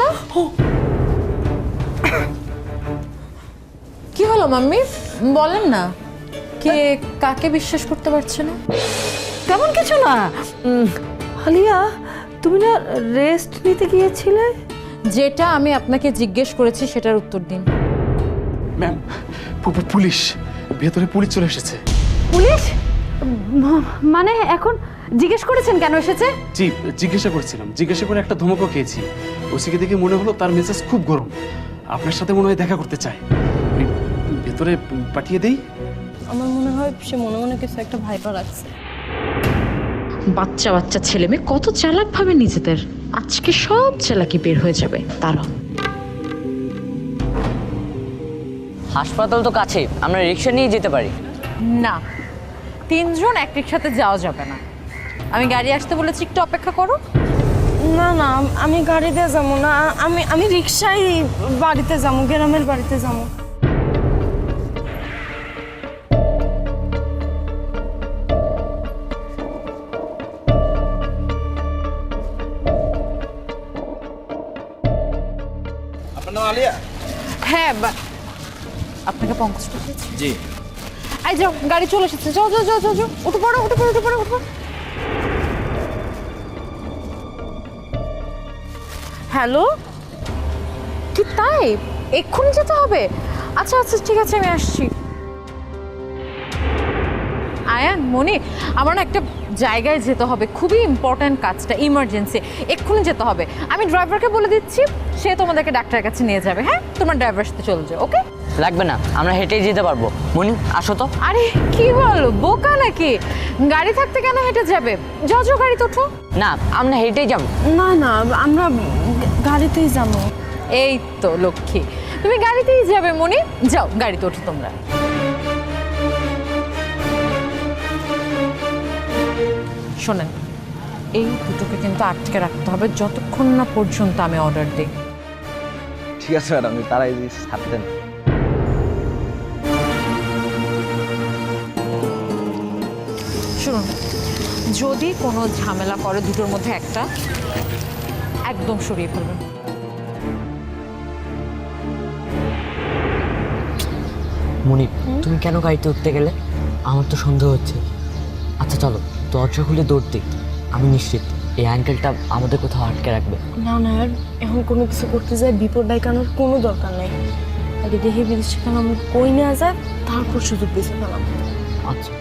পারছে না কি হলো মাম্মি? বলেন না। কে কাকে বিশ্বাস করতে পারছে না? তেমন কিছু না। হালিয়া তুমি না রেস্ট নিতে গিয়েছিলে? যেটা আমি আপনাকে জিজ্ঞেস করেছি সেটার উত্তর দিন। Ma'am police. ভেতরে পুলিশ চলে এসেছে। পুলিশ? মানে এখন জিজ্ঞেস করেছেন কেন এসেছে? জি জিজ্ঞাসা করছিলাম। জিজ্ঞাসা করে একটা ধমকও খেয়েছি। ওসিকে দেখে মনে হলো তার মেজাজ খুব গরম। আপনার সাথে মনে হয় দেখা করতে চায়। ভেতরে পাঠিয়ে দেই। আমার মনে হয় সে মনে মনে কিছু একটা ভাইবা রাখছে। বাচ্চা বাচ্চা ছেলে মেয়ে কত চালাক ভাবে নিজেদের। আজকে সব চালাকি বের হয়ে যাবে। তারা হাসপাতাল তো কাছে। আমরা রিক্সা নিয়ে যেতে পারি। না তিনজন এক রিক্সাতে যাওয়া যাবে না। আমি গাড়ি আসতে বলেছি একটু অপেক্ষা করো। না না আমি গাড়িতে যাব না। আমি আমি রিক্সায় বাড়িতে যাব গ্রামের বাড়িতে যাব। হ্যাঁ আপনাকে পঙ্কজ জি। এই যাও গাড়ি চলে এসেছে। যাও যাও যাও যাও যাও। উঠে পড়ো উঠে পড়ো উঠে পড়ো উঠে পড়ো। হ্যালো? কি তাই? এক্ষুনি যেতে হবে? আচ্ছা আচ্ছা ঠিক আছে, আমি আসছি। আয়ান, মনি, আমার না একটা জায়গায় যেতে হবে। খুবই ইম্পর্ট্যান্ট কাজটা ইমার্জেন্সি এক্ষুনি যেতে হবে। আমি ড্রাইভারকে বলে দিচ্ছি, সে তোমাদেরকে ডাক্তারের কাছে নিয়ে যাবে হ্যাঁ? তোমার ড্রাইভারের সাথে চলে যাও ওকে লাগবে না আমরা হেঁটেই যেতে পারব। মনি আসো তো। আরে কি বলো বোকা নাকি? গাড়ি থাকতে কেন হেঁটে যাবে? যাও গাড়িতে ওঠো। না আমরা হেঁটেই যাব। না না আমরা গাড়িতেই যাব। এই তো লক্ষ্মী তুমি গাড়িতেই যাবে মনি। যাও গাড়িতে ওঠো তোমরা। শোনেন এই দুটোকে কিন্তু আটকে রাখতে হবে যতক্ষণ না পর্যন্ত আমি অর্ডার দিই। ঠিক আছে ম্যাডাম তারাই ছাড়তে শুনুন যদি কোনো ঝামেলা করে দুটোর মধ্যে একটা একদম সরিয়ে ফেলবেন। মনি তুমি কেন গাড়িতে উঠতে গেলে? আমার তো সন্দেহ হচ্ছে। আচ্ছা চলো দরজা খুলে দৌড় দিই। আমি নিশ্চিত এই আঙ্কেলটা আমাদের কোথাও আটকে রাখবে। না না আর এখন কোনো কিছু করতে যায় বিপদ ডাইকানোর কোনো দরকার নাই। আগে দেখে বিদেশে কেন আমরা কই নেওয়া যায় তারপর শুধু পিছু পেলাম আচ্ছা।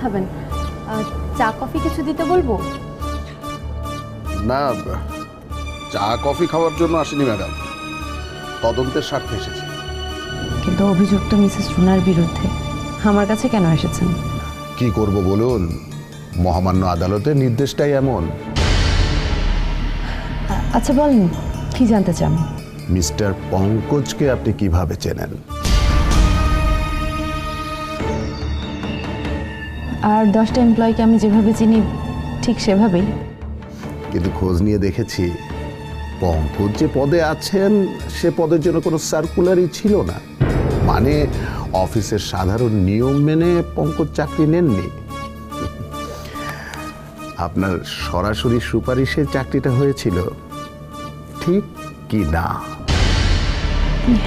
খাবেন। চা কফি কিছু দিতে বলব? না চা কফি খাওয়ার জন্য আসেনি ম্যাডাম। তদন্তের স্বার্থে এসেছি। কিন্তু অভিযোগ তো মিসেস রুনার বিরুদ্ধে আমার কাছে কেন এসেছেন? কি করব বলুন? মহামান্য আদালতের নির্দেশটাই এমন। আচ্ছা বলেন কি জানতে চান? মিস্টার পঙ্কজকে আপনি কীভাবে চেনেন? আর দশটা এমপ্লয়কে আমি যেভাবে চিনি ঠিক সেভাবেই। কিন্তু খোঁজ নিয়ে দেখেছি পঙ্কজ যে পদে আছেন সে পদের জন্য কোনো সার্কুলারই ছিল না। মানে অফিসের সাধারণ নিয়ম মেনে পঙ্কজ চাকরি নেননি। আপনার সরাসরি সুপারিশে চাকরিটা হয়েছিল ঠিক কি না?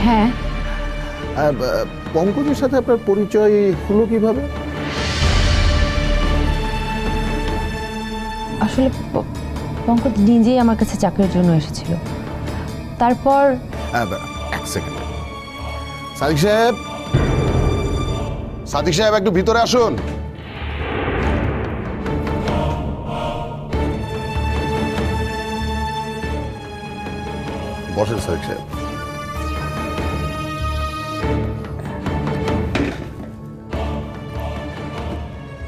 হ্যাঁ। পঙ্কজের সাথে আপনার পরিচয় হলো কীভাবে? আসলে পঙ্কজ নিজেই আমার কাছে চাকরির জন্য এসেছিল। তারপর সেকেন্ড সাদিক সাহেব! সাদিক সাহেব, একটু ভিতরে আসুন। বসেন সাদিক সাহেব।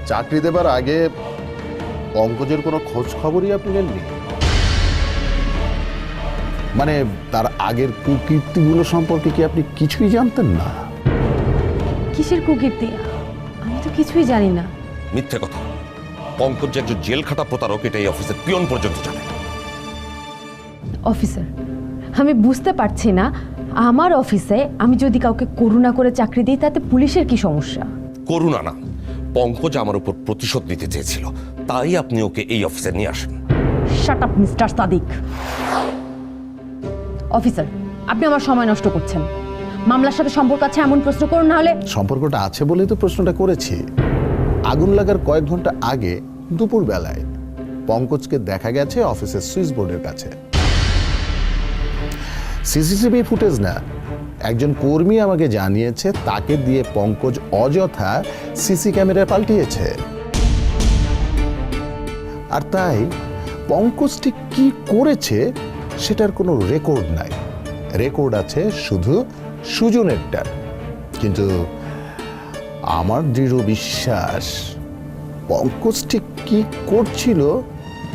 চাকরি দেবার আগে পঙ্কজের কোনো খোঁজ খবরই আপনি নেননি? মানে তার আগের কুকীর্তিগুলো সম্পর্কে কি আপনি কিছুই জানতেন না? কিসের কুকীর্তি? আমি তো কিছুই জানি না। মিথ্যে কথা। পঙ্কজ যে একজন জেল খাটা প্রতারক এটা এই অফিসের পিয়ন পর্যন্ত জানে। অফিসার আমি বুঝতে পারছি না আমার অফিসে আমি যদি কাউকে করুণা করে চাকরি দিই তাতে পুলিশের কি সমস্যা? করুণা না। পঙ্কজ আমার উপর প্রতিশোধ নিতে চেয়েছিল। তাই আপনি ওকে এই অফিসে নিয়ে আসেন। Shut up mister Sadiq officer আপনি আমার সময় নষ্ট করছেন। মামলার সাথে সম্পর্ক আছে এমন প্রশ্ন করুন না হলে সম্পর্কটা আছে বলেই তো প্রশ্নটা করেছি। আগুন লাগার কয়েক ঘণ্টা আগে দুপুর বেলায় পঙ্কজকে দেখা গেছে অফিসের সুইচ বোর্ডের কাছে। সিসিটিভি ফুটেজ না। একজন কর্মী আমাকে জানিয়েছে তাকে দিয়ে পঙ্কজ অযথা সিসি ক্যামেরায় পাল্টিয়েছে। আর তাই পঙ্কজ ঠিক কি করেছে সেটার কোনো রেকর্ড নাই। রেকর্ড আছে শুধু সুজনেরটার। কিন্তু আমার দৃঢ় বিশ্বাস পঙ্কজ ঠিক কি করছিল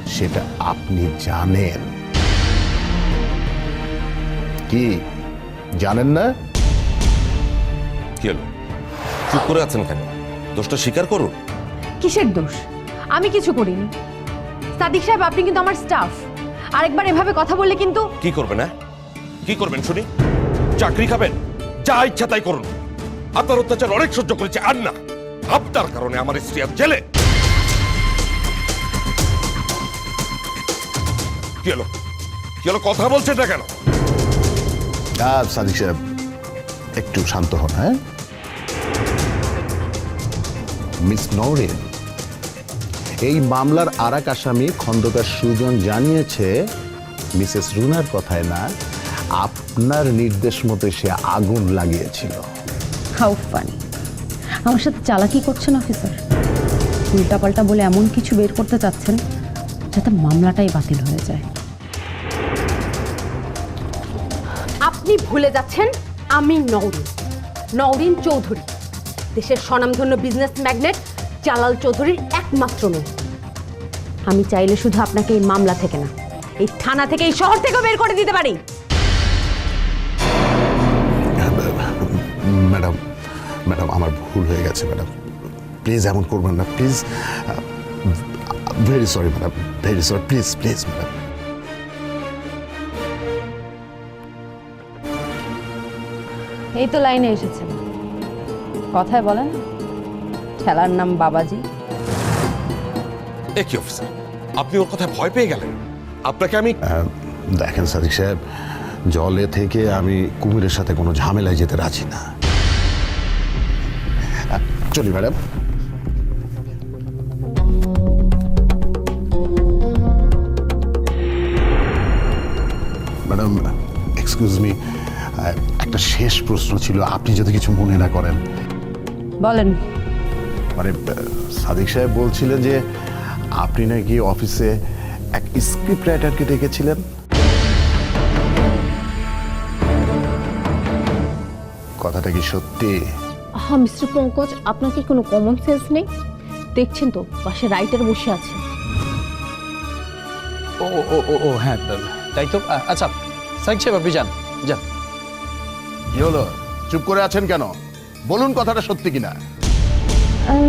সেটা আপনি জানেন। কি জানেন না? কি হলো? চুপ করে আছেন কেন? দোষটা স্বীকার করুন। কিসের দোষ? আমি কিছু করিনি। সাদিক সাহেব আপনি কিন্তু আমার স্টাফ আরেকবার এভাবে কথা বললে কিন্তু কি করবেন হ্যাঁ? কি করবেন শুনি। চাকরি খাবেন যা ইচ্ছা তাই করুন। আপনার অত্যাচার অনেক সহ্য করেছে আর না। আপনার কারণে আমার স্ত্রী আজ জেলে। কি হলো? কি হলো? কথা বলছেন না কেন? আর সাদিক সাহেব একটু শান্ত হন হ্যাঁ? মিস নওরিন এই মামলার আরাক আসামি খন্দকার সুজন জানিয়েছে মিসেস রুনার কথায় না আপনার নির্দেশ মতো সে আগুন লাগিয়েছিল। How funny. আমার সাথে চালাকি করছেন অফিসার। উল্টাপাল্টা বলে এমন কিছু বের করতে চাচ্ছেন যাতে মামলাটাই বাতিল হয়ে যায়। আপনি ভুলে যাচ্ছেন আমি নওরিন। নওরিন চৌধুরী দেশের স্বনামধন্য বিজনেস ম্যাগনেট জালাল চৌধুরীর একমাত্র মেয়ে। আমি চাইলে শুধু আপনাকে এই মামলা থেকে না এই থানা থেকে এই শহর থেকেও বের করে দিতে পারি। ম্যাডাম ম্যাডাম আমার ভুল হয়ে গেছে ম্যাডাম। প্লিজ এমন করবেন না please. Very sorry madam very sorry please please madam. এই তো লাইনে এসেছেন। কথায় বলেন খেলার নাম বাবাজি। এ কি অফিসার? আপনি ওর কথায় ভয় পেয়ে গেলেন? আপনাকে আমি দেখেন সাদিক সাহেব জলে থেকে আমি কুমিরের সাথে কোনো ঝামেলায় যেতে রাজি না। চলি ম্যাডাম। ম্যাডাম এক্সকিউজ মি একটা শেষ প্রশ্ন ছিল আপনি যদি কিছু মনে না করেন। বলেন। মানে সাদিক সাহেব বলছিলেন যে আপনি নাকি অফিসে এক স্ক্রিপ্ট রাইটারকে ডেকেছিলেন? কথাটা কি সত্যি? হ্যাঁ মিস্টার পঙ্কজ আপনার কি কোনো কমন সেন্স নেই? দেখছেন তো পাশে রাইটার বসে আছে। ও ও ও ও হ্যাঁ তাই তো? আচ্ছা সাইক সাহেব আপনি যান যান। কি হলো? চুপ করে আছেন কেন? বলুন কথাটা সত্যি কিনা।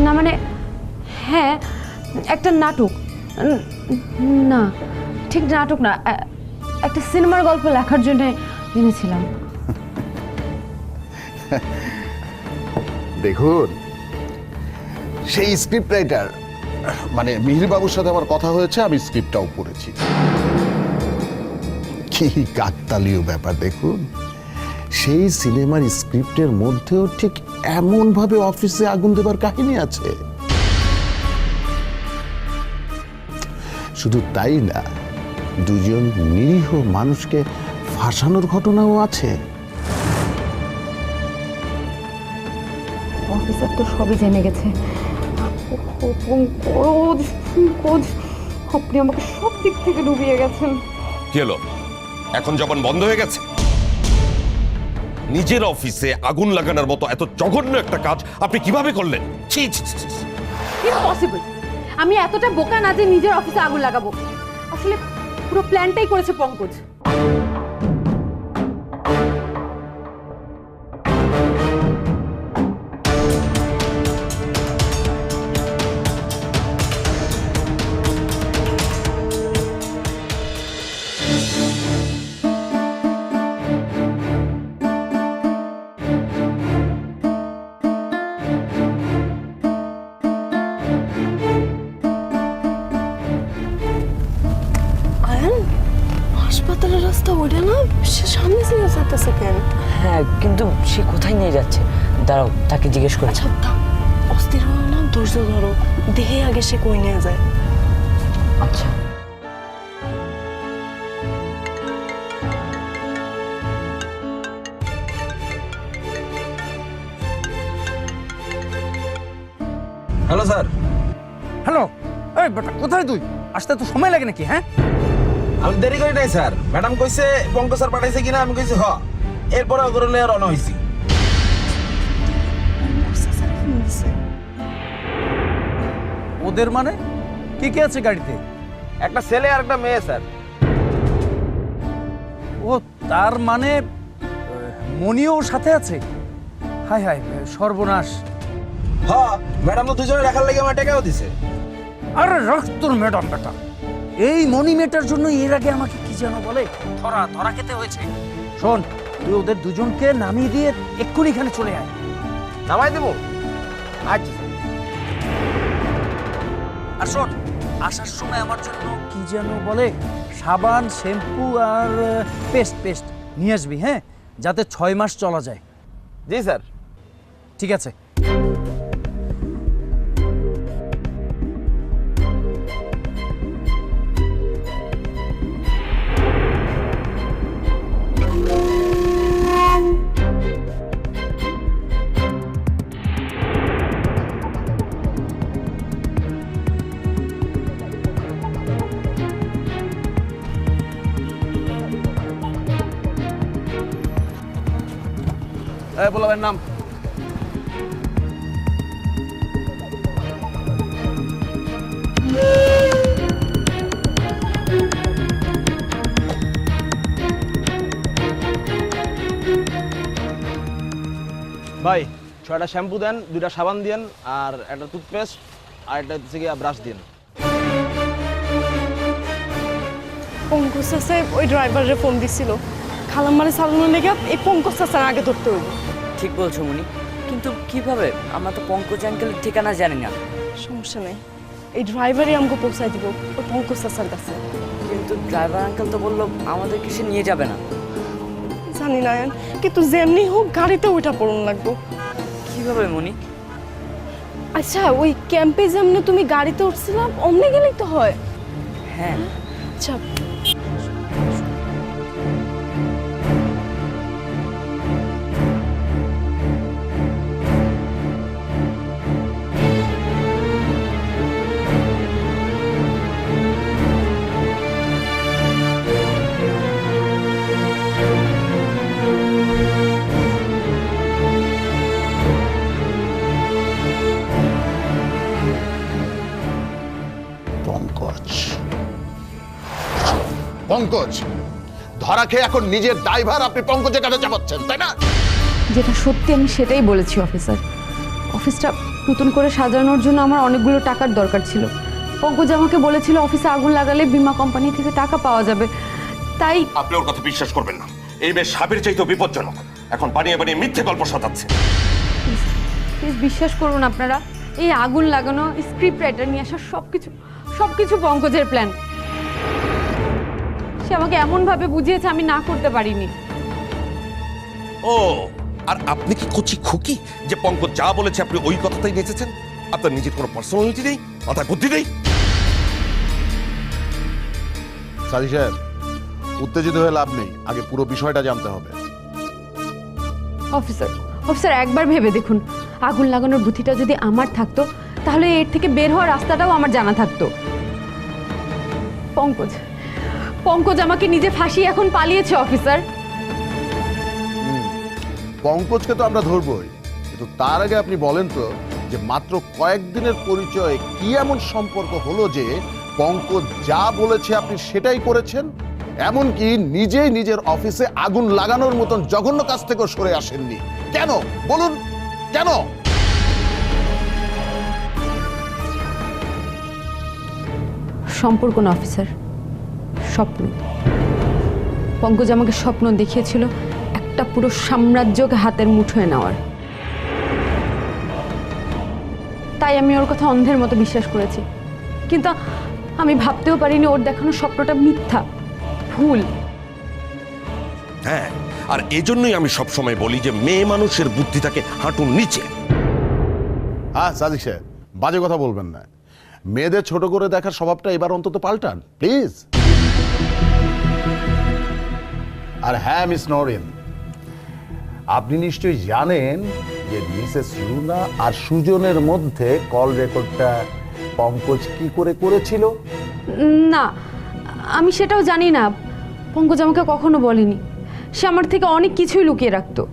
না মানে হ্যাঁ একটা নাটক। না, ঠিক নাটক না একটা সিনেমার গল্প লেখার জন্য এনেছিলাম। দেখুন, সেই স্ক্রিপ্ট রাইটার মানে মিহির বাবুর সাথে আমার কথা হয়েছে, আমি স্ক্রিপ্টটাও পড়েছি। কি কাকতালীয় ব্যাপার, দেখুন। সেই সিনেমার স্ক্রিপ্টের মধ্যেও ঠিক এমনভাবে অফিসে আগুন দেবার কাহিনী আছে। শুধু তাই না দুজন নিরীহ মানুষকে ফাঁসানোর ঘটনাও আছে। অফিসার তো সবই জেনে গেছে। আপনি আমাকে সব দিক থেকে ডুবিয়ে গেছেন। কি হলো? এখন জবান বন্ধ হয়ে গেছে? নিজের অফিসে আগুন লাগানোর মতো এত জঘন্য একটা কাজ আপনি কীভাবে করলেন। ইম্পসিবল আমি এতটা বোকা না যে নিজের অফিসে আগুন লাগাবো। আসলে পুরো প্ল্যানটাই করেছে পঙ্কজ। কেন হ্যাঁ কিন্তু সে কোথায় নিয়ে যাচ্ছে? দাঁড়াও তাকে জিজ্ঞেস করে। আচ্ছা অস্থির না ধৈর্য ধরো। দেখে আগে সে কই নিয়ে যায়। আচ্ছা। Hello sir. হ্যালো এই বেটা কোথায় তুই? আসতে তো সময় লাগে নাকি হ্যাঁ? আমি দেরি করি নাই স্যার। ম্যাডাম কইছে পঙ্কজ স্যার পাঠাইছে কিনা আমি কইছি হ। এরপরে ওগুলো রওনা হইছি। ওদের মানে? কি কি আছে গাড়িতে? একটা ছেলে আর একটা মেয়ে স্যার। ও তার মানে মনিও সাথে আছে? হাই হাই সর্বনাশ। হ ম্যাডাম তো দুজনে রাখার লাগে আমার টাকাও দিছে। আরে রাখ তোর ম্যাডাম বেটা। এই মনি মেটার জন্য এর আগে আমাকে কি যেন বলে? ধরা ধরা খেতে হয়েছে। শোন তুই ওদের দুজনকে নামিয়ে দিয়ে এক্ষুনি এখানে চলে আয়। নামাই দেবো? আচ্ছা আর শোন আসার সময় আমার জন্য কি যেন বলে সাবান শ্যাম্পু আর পেস্ট পেস্ট নিয়ে আসবি হ্যাঁ? যাতে ছয় মাস চলা যায়। জি স্যার। ঠিক আছে। বলবেন নাম। ভাই, ছয়টা শ্যাম্পু দেন, দুইটা সাবান দিয়েন, আর একটা টুথপেস্ট আর একটা হচ্ছে গিয়ে ব্রাশ দিন চাষে ওই ড্রাইভারের ফোন দিছিল। খালাম্মারে সালানোর লেগে এই পঙ্কজ চাষার আগে ধরতে হইব। ঠিক বলছো মনি কিন্তু কীভাবে? আমরা তো পঙ্কজ আঙ্কেলের ঠিকানা জানি না। সমস্যা নেই। এই ড্রাইভারই আমাকে পৌঁছাই দিব ওই পঙ্কজ চাষার কাছে। কিন্তু ড্রাইভার আঙ্কেল তো বলল আমাদের কিসে নিয়ে যাবে না। জানি না কিন্তু যেমনি হোক গাড়িতে ওইটা পড়ুন লাগবো। কীভাবে মনি? আচ্ছা ওই ক্যাম্পে যেমনি তুমি গাড়িতে উঠছিলাম অমনি গেলেই তো হয়। হ্যাঁ। আচ্ছা পঙ্কজ। ধরা খেয়ে এখন নিজের ড্রাইভার আপনি পঙ্কজের কাছে চাপাচ্ছেন তাই না? যেটা সত্যি আমি সেটাই বলেছি অফিসার। অফিসটা নতুন করে সাজানোর জন্য আমার অনেকগুলো টাকার দরকার ছিল। পঙ্কজ আমাকে বলেছিল অফিসে আগুন লাগালে বীমা কোম্পানি থেকে টাকা পাওয়া যাবে। তাই আপনি ওর কথা বিশ্বাস করবেন না। এই মেয়ে সাপের চাইতেও বিপজ্জনক। এখন বানিয়ে বানিয়ে মিথ্যে গল্প সাজাচ্ছে। প্লিজ বিশ্বাস করুন আপনারা এই আগুন লাগানো স্ক্রিপ্ট রাইটার নিয়ে আসা সব কিছু সব কিছু পঙ্কজের প্ল্যান সে আমাকে এমনভাবে বুঝিয়েছে আমি না করতে পারিনি। ও আর আপনি কি কচি খুকি যে পঙ্কজ যা বলেছে আপনি ওই কথাটাই নেচেছেন? আপনার নিজের কোনো পার্সোনালিটি নেই? মাথায় বুদ্ধি নেই? সাদি সাহেব উত্তেজিত হয়ে লাভ নেই। আগে পুরো বিষয়টা জানতে হবে। অফিসার অফিসার একবার ভেবে দেখুন। আগুন লাগানোর বুদ্ধিটা যদি আমার থাকতো তাহলে এর থেকে বের হওয়ার রাস্তাটাও আমার জানা থাকতো। পঙ্কজ পঙ্কজ আমাকে নিজে ফাঁসিয়ে এখন পালিয়েছে অফিসার। পঙ্কজকে তো আমরা ধরবই। কিন্তু তার আগে আপনি বলেন তো যে মাত্র কয়েকদিনের পরিচয়ে কি এমন সম্পর্ক হলো যে পঙ্কজ যা বলেছে আপনি সেটাই করেছেন? এমনকি নিজেই নিজের অফিসে আগুন লাগানোর মতন জঘন্য কাজ থেকেও সরে আসেননি। কেন? বলুন কেন? সম্পর্ক না অফিসার। স্বপ্ন। পঙ্কজ আমাকে স্বপ্ন দেখিয়েছিল একটা পুরো সাম্রাজ্যকে হাতের মুঠোয় নেওয়ার। তাই আমি ওর কথা অন্ধের মতো বিশ্বাস করেছি। কিন্তু আমি ভাবতেও পারিনি ওর দেখানো স্বপ্নটা মিথ্যা ভুল। হ্যাঁ আর এজন্যই আমি সবসময় বলি যে মেয়ে মানুষের বুদ্ধি থাকে হাঁটুর নিচে। হ্যাঁ সাদিক সাহেব বাজে কথা বলবেন না। মেয়েদের ছোট করে দেখার স্বভাবটা এবার অন্তত পাল্টান প্লিজ। আর হ্যাঁ মিস নরিন আপনি নিশ্চয়ই জানেন যে মিসেস রুনা আর সুজনের মধ্যে কল রেকর্ডটা পঙ্কজ কি করে করেছিল? না আমি সেটাও জানি না। পঙ্কজ আমাকে কখনো বলেনি। সে আমার থেকে অনেক কিছুই লুকিয়ে রাখতো।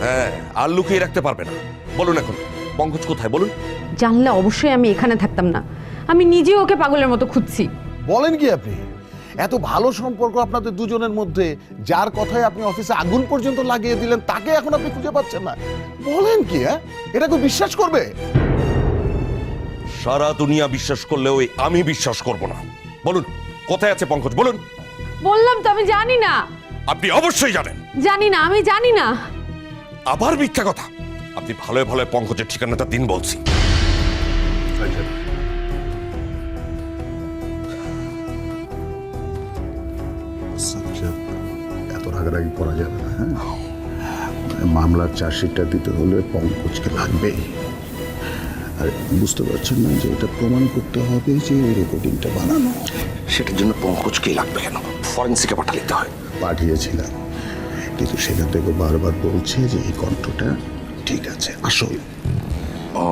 হ্যাঁ আর লুকিয়ে রাখতে পারবে না। বলুন এখন পঙ্কজ কোথায়? বলুন। জানলে অবশ্যই আমি এখানে থাকতাম না। আমি নিজেও ওকে পাগলের মতো খুঁজছি। বলেন কি আপনি? এত ভালো সম্পর্ক আপনাদের দুজনের মধ্যে যার কথায় আপনি অফিসে আগুন পর্যন্ত লাগিয়ে দিলেন তাকে এখন আপনি খুঁজে পাচ্ছেন না। বলেন কি হ্যাঁ? এটা কেউ বিশ্বাস করবে? সারা দুনিয়া বিশ্বাস করলেও এই আমি বিশ্বাস করব না। বলুন কোথায় আছে পঙ্কজ বলুন। বললাম তো আমি জানি না। আপনি অবশ্যই জানেন। জানি না আমি জানি না। আবার মিথ্যা কথা। আপনি ভালো ভালো পঙ্কজের ঠিকানাটা দিন বলছি। এত রাগারাগি করা যাবে না হ্যাঁ? মামলার চার্জশিটটা দিতে হলে পঙ্কজকে লাগবেই। আর বুঝতে পারছেন না যে এটা প্রমাণ করতে হবে যে ওই রেকর্ডিংটা বানানো। সেটার জন্য পঙ্কজকেই লাগবে কেন? ফরেন্সিকে পাঠা লিখতে হয়। পাঠিয়েছিলাম। কিন্তু সেখান থেকে বারবার বলছে যে এই কণ্ঠটা ঠিক আছে আসল ও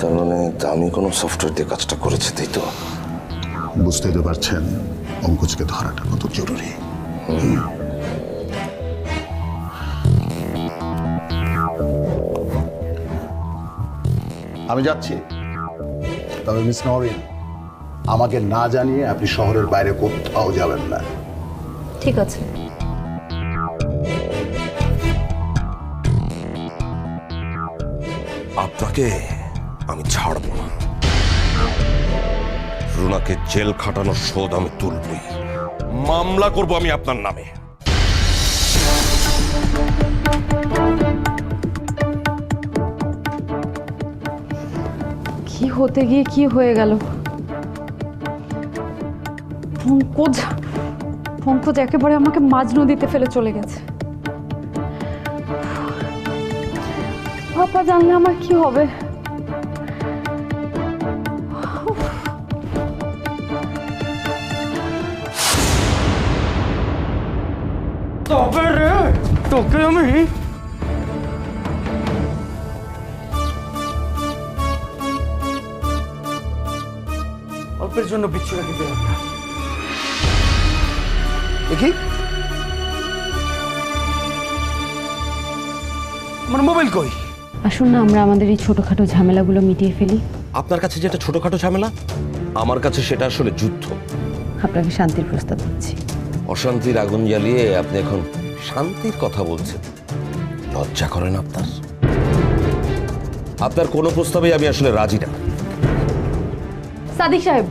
তার মানে দামি কোনো সফটওয়্যার দিয়ে কাজটা করেছে তাই তো? বুঝতেই তো পারছেন পঙ্কজকে ধরাটা কত জরুরি। আমি যাচ্ছি। তবে মিস নরিন আমাকে না জানিয়ে আপনি শহরের বাইরে কোথাও যাবেন না। ঠিক আছে। আপনাকে আমি ছাড়ব না। রুনাকে জেল খাটানোর শোধ আমি তুলবই। মামলা করব আমি আপনার নামে। হতে গিয়ে কি হয়ে গেল? পঙ্কজ পঙ্কজ একেবারে আমাকে মাঝ নদীতে ফেলে চলে গেছে। পাপা জানলে আমার কি হবে? তবে রে, তোকে আমি জন্য বিচ্ছু রেখে না। দেখি। আমার মোবাইল কই? আসুন না আমরা আমাদের এই ছোটখাটো ঝামেলাগুলো মিটিয়ে ফেলি। আপনার কাছে যেটা ছোটখাটো ঝামেলা আমার কাছে সেটা আসলে যুদ্ধ। আপনাকে শান্তির প্রস্তাব দিচ্ছি। অশান্তির আগুন জ্বালিয়ে আপনি এখন শান্তির কথা বলছেন। লজ্জা করেন আপনার। আপনার কোনো প্রস্তাবে আমি আসলে রাজি না। সাদিক সাহেব